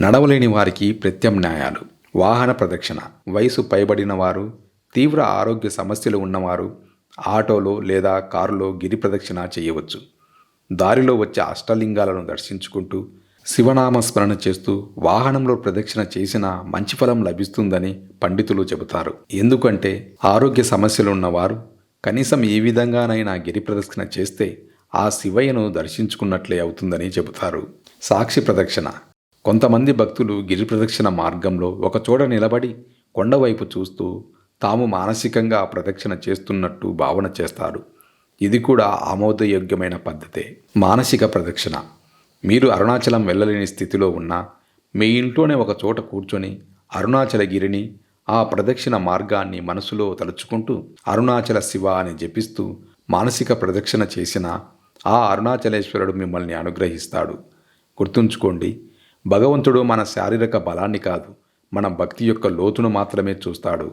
నడవలేని వారికి ప్రత్యామ్నాయాలు వాహన ప్రదక్షిణ. వయసు పైబడిన వారు తీవ్ర ఆరోగ్య సమస్యలు ఉన్నవారు ఆటోలో లేదా కారులో గిరి ప్రదక్షిణ చేయవచ్చు. దారిలో వచ్చే అష్టలింగాలను దర్శించుకుంటూ శివనామస్మరణ చేస్తూ వాహనంలో ప్రదక్షిణ చేసిన మంచి ఫలం లభిస్తుందని పండితులు చెబుతారు. ఎందుకంటే ఆరోగ్య సమస్యలు ఉన్నవారు కనీసం ఏ విధంగానైనా గిరి ప్రదక్షిణ చేస్తే ఆ శివయ్యను దర్శించుకున్నట్లే అవుతుందని చెబుతారు. సాక్షి ప్రదక్షిణ. కొంతమంది భక్తులు గిరిప్రదక్షిణ మార్గంలో ఒకచోట నిలబడి కొండవైపు చూస్తూ తాము మానసికంగా ప్రదక్షిణ చేస్తున్నట్టు భావన చేస్తారు. ఇది కూడా ఆమోదయోగ్యమైన పద్ధతే. మానసిక ప్రదక్షిణ. మీరు అరుణాచలం వెళ్ళలేని స్థితిలో ఉన్నా మీ ఇంట్లోనే ఒక చోట కూర్చొని అరుణాచలగిరిని ఆ ప్రదక్షిణ మార్గాన్ని మనసులో తలుచుకుంటూ అరుణాచల శివ అని జపిస్తూ మానసిక ప్రదక్షిణ చేసిన ఆ అరుణాచలేశ్వరుడు మిమ్మల్ని అనుగ్రహిస్తాడు. గుర్తుంచుకోండి భగవంతుడు మన శారీరక బలాన్ని కాదు మన భక్తి యొక్క లోతును మాత్రమే చూస్తాడు.